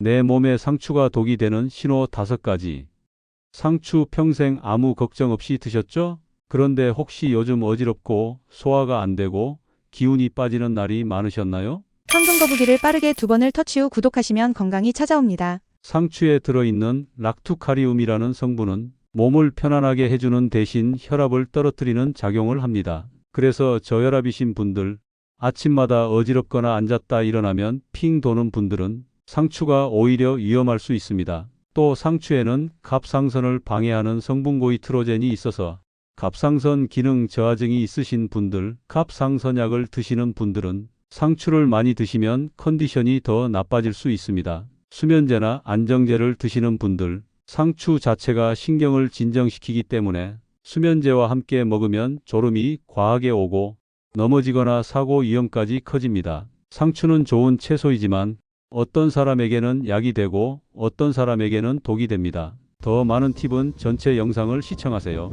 내 몸에 상추가 독이 되는 신호 다섯 가지. 상추 평생 아무 걱정 없이 드셨죠? 그런데 혹시 요즘 어지럽고 소화가 안 되고 기운이 빠지는 날이 많으셨나요? 황금 거북이를 빠르게 두 번을 터치 후 구독하시면 건강이 찾아옵니다. 상추에 들어있는 락투카리움이라는 성분은 몸을 편안하게 해주는 대신 혈압을 떨어뜨리는 작용을 합니다. 그래서 저혈압이신 분들, 아침마다 어지럽거나 앉았다 일어나면 핑 도는 분들은 상추가 오히려 위험할 수 있습니다. 또 상추에는 갑상선을 방해하는 성분 고이트로젠이 있어서 갑상선 기능 저하증이 있으신 분들, 갑상선약을 드시는 분들은 상추를 많이 드시면 컨디션이 더 나빠질 수 있습니다. 수면제나 안정제를 드시는 분들, 상추 자체가 신경을 진정시키기 때문에 수면제와 함께 먹으면 졸음이 과하게 오고 넘어지거나 사고 위험까지 커집니다. 상추는 좋은 채소이지만 어떤 사람에게는 약이 되고 어떤 사람에게는 독이 됩니다. 더 많은 팁은 전체 영상을 시청하세요.